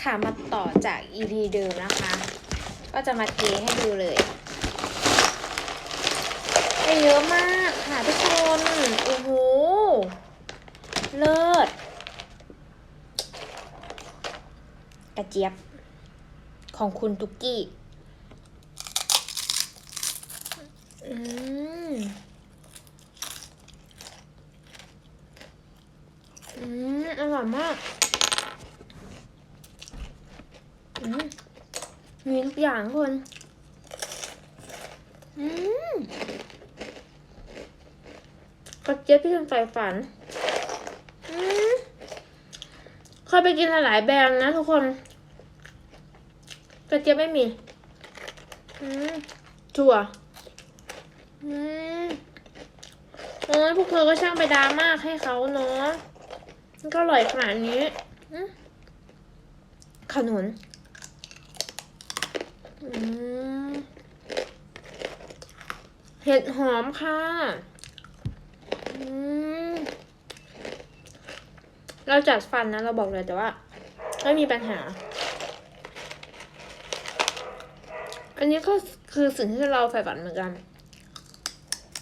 ค่ะมาต่อจาก EP เดิมนะคะ ก็จะมาเทให้ดูเลยได้เยอะมากค่ะทุกคนโอ้โหเลิศกระเจี๊ยบ ของคุณตุกกี้ อืม อืม อร่อยมาก อืม มีทุกอย่างทุกคน อืมกระเจี๊ยบที่ฉันใฝ่ฝัน อืมเคยไปกินหลายแบรนด์นะทุกคน กระเจี๊ยบไม่มี อืมถั่วอืมโอ้ยพวกเธอก็ช่างไปดาม่าให้เขาเนาะก็อร่อยขนาดนี้อืมขนุน เห็ดหอมค่ะ เราจัดฟันนะ เราบอกเลยแต่ว่า ไม่มีปัญหา อันนี้ก็คือสิ่งที่เราใฝ่ฝันเหมือนกัน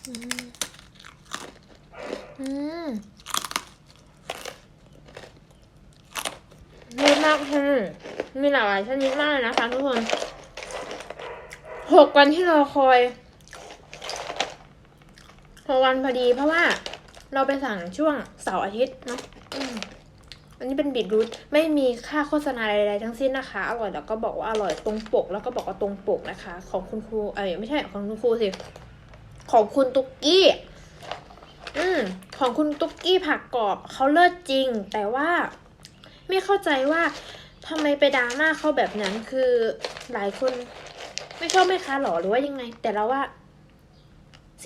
อืมอืมเยอะมากค่ะมีหลากหลายชนิดมากเลยนะคะทุกคน หกวันที่รอคอยหกวันพอดีเพราะว่าเราไปสั่งช่วงเสาร์อาทิตย์เนาะอืมอันนี้เป็นบีทรูทไม่มีค่าโฆษณาใดๆทั้งสิ้นนะคะ อร่อยแล้วก็บอกว่าอร่อยตรงปก แล้วก็บอกว่าตรงปกนะคะ ของคุณครูเอ้ยไม่ใช่ของคุณครูสิ ของคุณตุ๊กกี้ อืมของคุณตุ๊กกี้ผักกรอบเขาเลิศจริง แต่ว่า ไม่เข้าใจว่าทำไมไปดราม่าเขาแบบนั้นคือหลายคน ไม่ชอบแม่ค้าหรอหรือว่ายังไง แต่เราว่า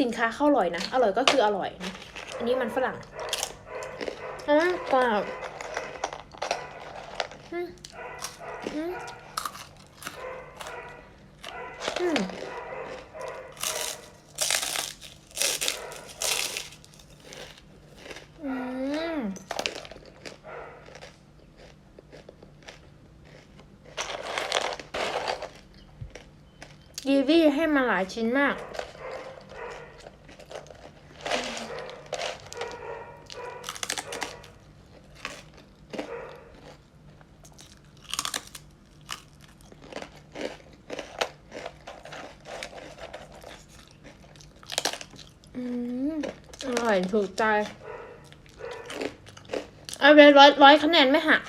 สินค้าเข้าอร่อยนะ อร่อยก็คืออร่อยนะ อันนี้มันฝรั่งอะกรอบอืมอืมอืมอืม กีวีให้มาหลายชิ้นมาก อืม อร่อยถูกใจ เอาไปร้อยร้อยคะแนนไม่หัก